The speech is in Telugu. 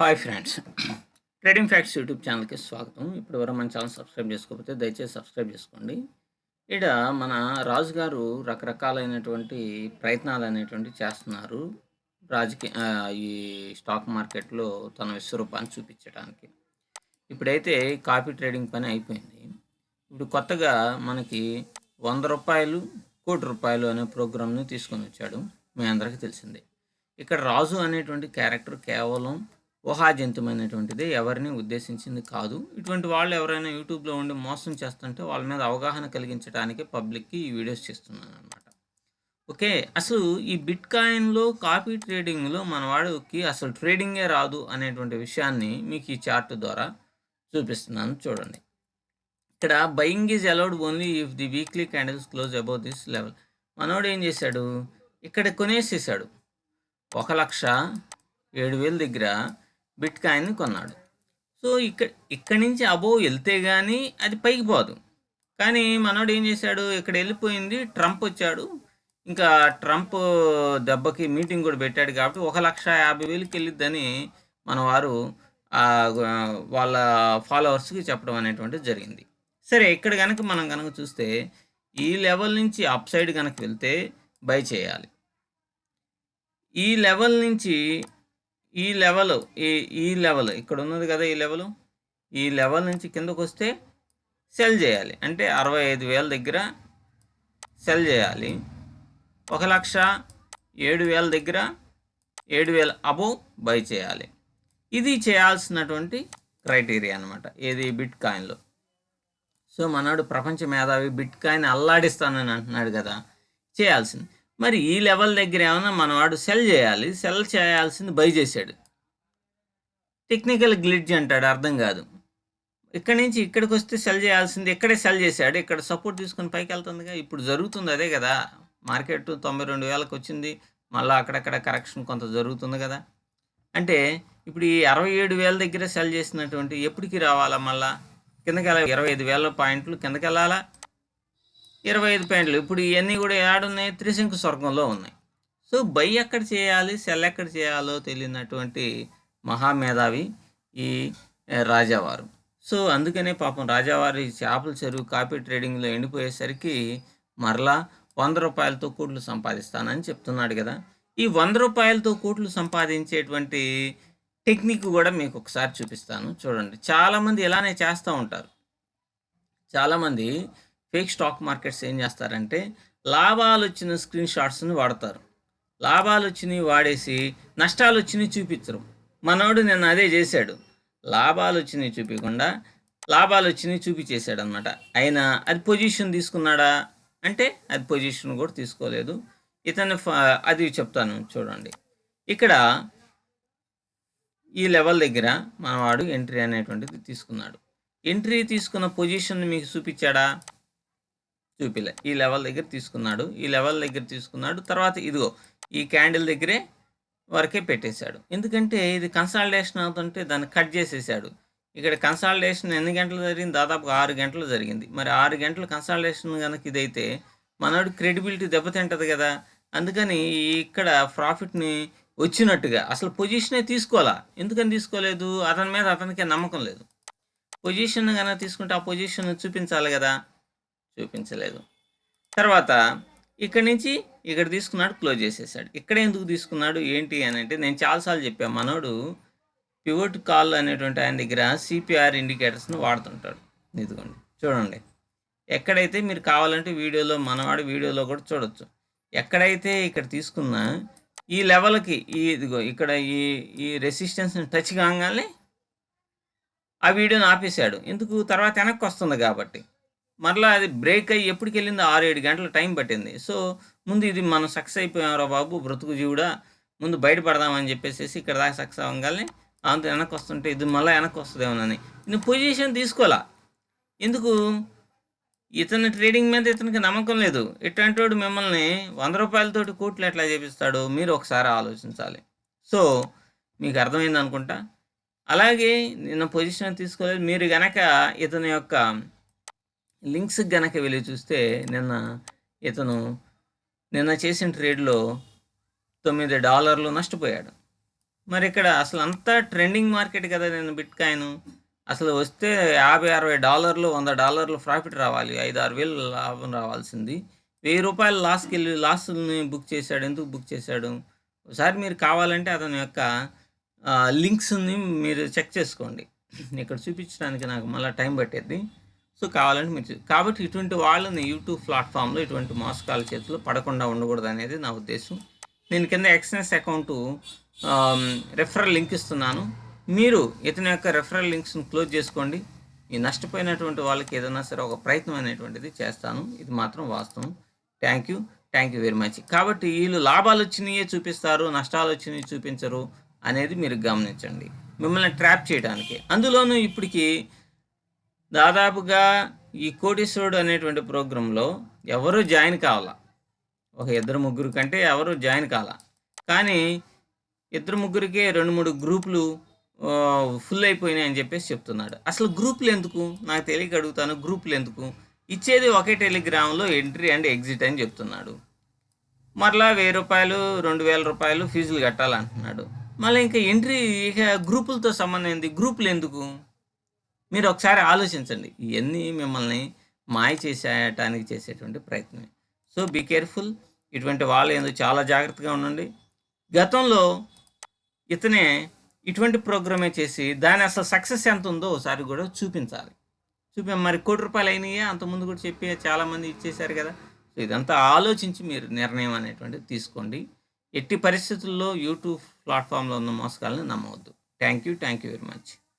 Hi friends. Trading facts YouTube ఛానల్కి స్వాగతం. ఇప్పుడు ఎవరో మన ఛానల్ సబ్స్క్రైబ్ చేసుకోకపోతే దయచేసి సబ్స్క్రైబ్ చేసుకోండి. ఇక్కడ మన రాజు గారు రకరకాలైనటువంటి ప్రయత్నాలు అనేటువంటి చేస్తున్నారు రాజకీయ ఈ స్టాక్ మార్కెట్లో తన విశ్వరూపాన్ని చూపించడానికి. ఇప్పుడైతే కాపీ ట్రేడింగ్ పని అయిపోయింది. ఇప్పుడు కొత్తగా మనకి వంద రూపాయలు కోటి రూపాయలు అనే ప్రోగ్రామ్ని తీసుకొని వచ్చాడు. మీ అందరికీ తెలిసిందే. ఇక్కడ రాజు అనేటువంటి క్యారెక్టర్ కేవలం ఊహాజంతుమైనటువంటిది ఎవరిని ఉద్దేశించింది కాదు. ఇటువంటి వాళ్ళు ఎవరైనా యూట్యూబ్లో ఉండి మోసం చేస్తుంటే వాళ్ళ మీద అవగాహన కలిగించడానికి పబ్లిక్కి ఈ వీడియోస్ చేస్తున్నాను అనమాట ఓకే అసలు ఈ బిట్ కాయిన్లో కాపీ ట్రేడింగ్లో మన వాడికి అసలు ట్రేడింగే రాదు అనేటువంటి విషయాన్ని మీకు ఈ చార్ట్ ద్వారా చూపిస్తున్నాను చూడండి. ఇక్కడ buying is allowed only if the weekly candles close above this level. మనోడు ఏం చేశాడు? ఇక్కడ కొనేసేసాడు. ఒక లక్ష ఏడు వేల దగ్గర బిట్ కాయిన్ని కొన్నాడు. సో ఇక్కడ ఇక్కడి నుంచి అబోవ్ వెళ్తే కానీ అది పైకి పోదు. కానీ మనోడు ఏం చేశాడు? ఇక్కడ వెళ్ళిపోయింది. ట్రంప్ వచ్చాడు. ఇంకా ట్రంప్ దెబ్బకి మీటింగ్ కూడా పెట్టాడు కాబట్టి ఒక లక్ష యాభై వేలకి వెళ్ళిద్దని మన వారు వాళ్ళ ఫాలోవర్స్కి చెప్పడం అనేటువంటిది జరిగింది. సరే ఇక్కడ కనుక మనం కనుక చూస్తే ఈ లెవెల్ నుంచి అప్ సైడ్ కనుక వెళ్తే బై చేయాలి. ఈ లెవెల్ నుంచి ఈ లెవెల్ ఈ ఈ లెవెల్ ఇక్కడ ఉన్నది కదా ఈ లెవెల్ ఈ లెవెల్ నుంచి కిందకు వస్తే సెల్ చేయాలి. అంటే అరవై ఐదు వేల దగ్గర సెల్ చేయాలి. ఒక లక్ష ఏడు వేల దగ్గర ఏడు వేల అబోవ్ బై చేయాలి. ఇది చేయాల్సినటువంటి క్రైటీరియా అనమాట ఏది? బిట్ కాయిన్లో సో మనోడు ప్రపంచ మేధావి బిట్ కాయిన్ అల్లాడిస్తానని అంటున్నాడు కదా. చేయాల్సింది. మరి ఈ లెవెల్ దగ్గర ఏమైనా మనవాడు సెల్ చేయాలి సెల్ చేయాల్సింది బై చేశాడు. టెక్నికల్ గ్లిడ్జ్ అంటాడు అర్థం కాదు. ఇక్కడి నుంచి ఇక్కడికి వస్తే సెల్ చేయాల్సింది ఇక్కడే సెల్ చేశాడు ఇక్కడ సపోర్ట్ తీసుకొని పైకి వెళ్తుందిగా ఇప్పుడు జరుగుతుంది అదే కదా. మార్కెట్ తొంభై రెండు వేలకు వచ్చింది మళ్ళీ అక్కడక్కడ కరెక్షన్ కొంత జరుగుతుంది కదా. అంటే ఇప్పుడు ఈ అరవై ఏడు వేల దగ్గర సెల్ చేసినటువంటి ఎప్పటికి రావాలా మళ్ళా? కిందకి ఇరవై ఐదు వేల పాయింట్లు కిందకి వెళ్ళాలా ఇరవై ఐదు పాయింట్లు. ఇప్పుడు ఇవన్నీ కూడా ఏడున్నాయి త్రిశంకు స్వర్గంలో ఉన్నాయి. సో బై ఎక్కడ చేయాలి సెల్ ఎక్కడ చేయాలో తెలియనటువంటి మహామేధావి ఈ రాజావారు. సో అందుకనే పాపం రాజావారి చేపల చెరువు కాపీ ట్రేడింగ్లో ఎండిపోయేసరికి మరలా వంద రూపాయలతో కోట్లు సంపాదిస్తానని చెప్తున్నాడు కదా. ఈ వంద రూపాయలతో కోట్లు సంపాదించేటువంటి టెక్నిక్ కూడా మీకు ఒకసారి చూపిస్తాను. చూడండి. చాలామంది ఇలానే చేస్తూ ఉంటారు. చాలామంది ఫేక్ స్టాక్ మార్కెట్స్ ఏం చేస్తారంటే లాభాలు వచ్చిన స్క్రీన్ షాట్స్ని వాడతారు. లాభాలు వచ్చినవి వాడేసి నష్టాలు వచ్చినవి చూపించరు మనోడు నిన్న అదే చేశాడు. లాభాలు వచ్చినవి చూపించకుండా లాభాలు వచ్చినవి చూపించేశాడు అనమాట అయినా అది పొజిషన్ తీసుకున్నాడా? అంటే అది పొజిషన్ కూడా తీసుకోలేదు. ఇతను ఫ- అది చెప్తాను చూడండి. ఇక్కడ ఈ లెవెల్ దగ్గర మనవాడు ఎంట్రీ అనేటువంటిది తీసుకున్నాడు. ఎంట్రీ తీసుకున్న పొజిషన్ మీకు చూపించాడా? చూపిలే. ఈ లెవెల్ దగ్గర తీసుకున్నాడు. ఈ లెవెల్ దగ్గర తీసుకున్నాడు. తర్వాత ఇదిగో ఈ క్యాండిల్ దగ్గరే వరకే పెట్టేశాడు. ఎందుకంటే ఇది కన్సాలిడేషన్ అవుతుంటే దాన్ని కట్ చేసేసాడు. ఇక్కడ కన్సాలిడేషన్ ఎన్ని గంటలు జరిగింది? దాదాపు ఆరు గంటలు జరిగింది. మరి ఆరు గంటలు కన్సాలిడేషన్ కనుక ఇదైతే మనోడు క్రెడిబిలిటీ దెబ్బతింటది కదా. అందుకని ఇక్కడ ప్రాఫిట్ని వచ్చినట్టుగా అసలు పొజిషనే తీసుకోవాలా? ఎందుకని తీసుకోలేదు? అతని మీద అతనికి నమ్మకం లేదు. పొజిషన్ కనుక తీసుకుంటే ఆ పొజిషన్ చూపించాలి కదా. చూపించలేదు. తర్వాత ఇక్కడి నుంచి ఇక్కడ తీసుకున్నాడు క్లోజ్ చేసేసాడు. ఇక్కడ ఎందుకు తీసుకున్నాడు ఏంటి అని అంటే నేను చాలాసార్లు చెప్పాను మనోడు పివోట్ కాల్ అనేటువంటి ఆయన దగ్గర సిపిఆర్ ఇండికేటర్స్ని వాడుతుంటాడు. ఇదిగోండి చూడండి. ఎక్కడైతే మీరు కావాలంటే వీడియోలో మనవాడు వీడియోలో కూడా చూడొచ్చు. ఎక్కడైతే ఇక్కడ తీసుకున్న ఈ లెవెల్కి ఈ ఇదిగో ఇక్కడ ఈ ఈ రెసిస్టెన్స్ని టచ్ కాగానే ఆ వీడియోని ఆపేశాడు. ఎందుకు? తర్వాత వెనక్కి వస్తుంది కాబట్టి. మరలా అది బ్రేక్ అయ్యి ఎప్పటికి వెళ్ళింది ఆరు ఏడు గంటల టైం పట్టింది. సో ముందు ఇది మనం సక్సెస్ అయిపోయారా బాబు బ్రతుకు జీవుడా ముందు బయటపడదామని చెప్పేసి ఇక్కడ దాకా సక్సెస్ అవ్వగానే అంత వెనక్కి వస్తుంటే ఇది మళ్ళీ వెనక్కి వస్తుందేమోనని నేను పొజిషన్ తీసుకోవాలా ఎందుకు? ఇతని ట్రేడింగ్ మీద ఇతనికి నమ్మకం లేదు. ఇట్లాంటి వాడు మిమ్మల్ని వంద రూపాయలతోటి కోట్లు ఎట్లా చేపిస్తాడు మీరు ఒకసారి ఆలోచించాలి. సో మీకు అర్థమైంది అనుకుంటా. అలాగే నిన్న పొజిషన్ తీసుకోలేదు. మీరు గనక ఇతని యొక్క లింక్స్ గనక వెళ్ళి చూస్తే నిన్న ఇతను నిన్న చేసిన ట్రేడ్లో తొమ్మిది డాలర్లు నష్టపోయాడు. మరి ఇక్కడ అసలు అంతా ట్రెండింగ్ మార్కెట్ కదా నేను బిట్ కాయిన్ అసలు వస్తే యాభై అరవై డాలర్లు వంద డాలర్లు ప్రాఫిట్ రావాలి ఐదు ఆరు వేలు లాభం రావాల్సింది. వెయ్యి రూపాయలు లాస్కి వెళ్ళి లాస్ని బుక్ చేశాడు ఎందుకు బుక్ చేశాడు? ఒకసారి మీరు కావాలంటే అతని యొక్క లింక్స్ని మీరు చెక్ చేసుకోండి. ఇక్కడ చూపించడానికి నాకు మళ్ళీ టైం పట్టేది సో కావాలంటే మీరు కాబట్టి ఇటువంటి వాళ్ళని యూట్యూబ్ ప్లాట్ఫామ్లో ఇటువంటి మోసకాల చేతిలో పడకుండా ఉండకూడదు అనేది నా ఉద్దేశం. నేను కింద ఎక్స్నెస్ అకౌంట్ రెఫరల్ లింక్ ఇస్తున్నాను. మీరు ఇతని యొక్క రెఫరల్ లింక్స్ని క్లోజ్ చేసుకోండి. ఈ నష్టపోయినటువంటి వాళ్ళకి ఏదైనా సరే ఒక ప్రయత్నం అనేటువంటిది చేస్తాను. ఇది మాత్రం వాస్తవం. Thank you. Thank you very much. కాబట్టి వీళ్ళు లాభాలు వచ్చినాయే చూపిస్తారు నష్టాలు వచ్చినాయి చూపించరు అనేది మీరు గమనించండి. మిమ్మల్ని ట్రాప్ చేయడానికి. అందులోనూ ఇప్పటికీ దాదాపుగా ఈ కోటీశ్వరుడు అనేటువంటి ప్రోగ్రాంలో ఎవరు జాయిన్ కావాలా? ఒక ఇద్దరు ముగ్గురు కంటే ఎవరు జాయిన్ కావాలా? కానీ ఇద్దరు ముగ్గురికే రెండు మూడు గ్రూపులు ఫుల్ అయిపోయినాయి అని చెప్పేసి చెప్తున్నాడు. అసలు గ్రూపులు ఎందుకు? నాకు తెలియక అడుగుతాను గ్రూపులు ఎందుకు? ఇచ్చేది ఒకే టెలిగ్రామ్లో ఎంట్రీ అండ్ ఎగ్జిట్ అని చెప్తున్నాడు. మరలా వెయ్యి రూపాయలు రెండు వేల రూపాయలు ఫీజులు కట్టాలంటున్నాడు. మళ్ళీ ఇంకా ఎంట్రీ ఇక గ్రూపులతో సంబంధం ఏంది? గ్రూపులు ఎందుకు? మీరు ఒకసారి ఆలోచించండి. ఇవన్నీ మిమ్మల్ని మాయ చేసేయటానికి చేసేటువంటి ప్రయత్నమే. So be careful. ఇటువంటి వాళ్ళు ఎందుకు చాలా జాగ్రత్తగా ఉండండి. గతంలో ఇతనే ఇటువంటి ప్రోగ్రామే చేసి దాని అసలు సక్సెస్ ఎంత ఉందో ఒకసారి కూడా చూపించాలి. చూపి మరి కోటి రూపాయలు అయినాయా? అంతకుముందు కూడా చెప్పి చాలామంది ఇచ్చేశారు కదా. సో ఇదంతా ఆలోచించి మీరు నిర్ణయం అనేటువంటిది తీసుకోండి. ఎట్టి పరిస్థితుల్లో యూట్యూబ్ ప్లాట్ఫామ్లో ఉన్న మోసకాలను నమ్మవద్దు. Thank you. Thank you very much.